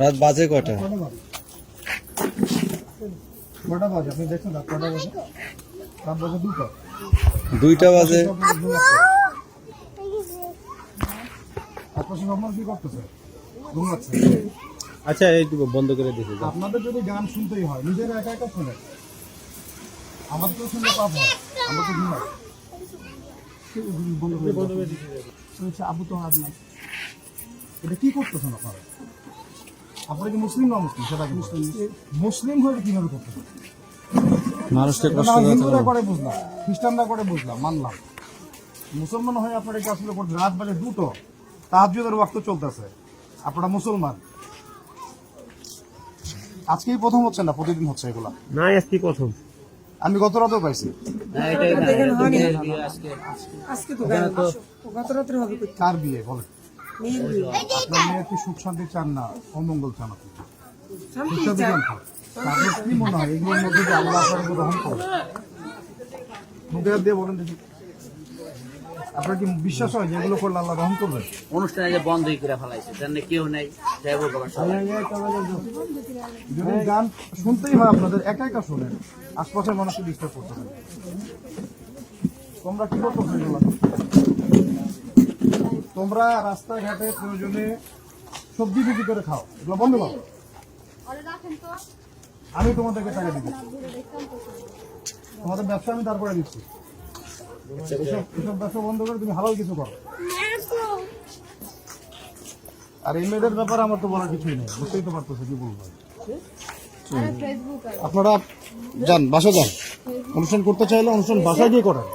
রাত বাজে কটা? কটা বাজে? কটা বাজে আপনি দেখছেন রাত কটা বাজে। রাত বাজে দুটো। দুইটা বাজে। আচ্ছা এইটুকু বন্ধ করে দিয়েছে আপনাদের যদি গান শুনতেই হয় নিজেরা একা একা শুনে। আমাদের তো শুনলে পাপ হয়। আমরা তো ঘুমাই। বন্ধ করে দাও। আবু তো আপনার এটা কি করতেছেন আপনারা? আপনারা কি মুসলিম না মুসলিম সেটা কি মুসলিম মুসলিম হয়ে কীভাবে করতেছেন মানুষকে কষ্ট হিন্দুরা করে বুঝলাম খ্রিস্টানরা করে বুঝলাম মানলাম। মুসলমান হয়ে আপনারা এটা আসলে করছেন রাত বাজে দুটো তাহাজুদের ওয়াক্ত চলতেছে। আপনারা মুসলমান। আজকেই প্রথম হচ্ছে না? প্রতিদিন হচ্ছে এগুলা? না আজকে প্রথম। আমি গত রাতেও পাইছি। আজকে তো গত রাত্রে হবে কার বিয়ে? বলে মেয়ের বিয়ে। আপনার মেয়ে কি সুখ শান্তি চান না অমঙ্গল চান আপনি। শান্তি সুখ শান্তি চাই। চান তো? তা আপনার কি মনে হয়? এগুলোর মধ্যে যে আল্লাহ আপনার উপর রহম মুখে দিয়ে বলেন দেখি। আপনার কি বিশ্বাস হয় যে এগুলো করলে আল্লাহ রহম করবে অনুষ্ঠানে যে বন্ধই করে ফেলাইছে তাহলে কেউ নেই যাইব যদি গান শুনতেই হয় আপনাদের একা একা শোনেন। আশপাশের মানুষকে ডিস্টার্ব করতে হবে তোমরা কি করতো তোমরা রাস্তাঘাটে প্রয়োজনে সবজি বিক্রি করে খাও। এগুলো বন্ধ করো। আমি তোমাদেরকে টাকা দিচ্ছি। তোমাদের ব্যবসা আমি তারপরে দিচ্ছি। এসব ব্যবসা বন্ধ করে তুমি হালাল কিছু করো। আর এই মেয়েদের ব্যাপারে আমার তো বলার কিছুই নেই। বুঝতেই তো পারতেছো কি বলব। আপনারা যান, বাসা যান। অনুষ্ঠান করতে চাইলে অনুষ্ঠান বাসায় গিয়ে করেন।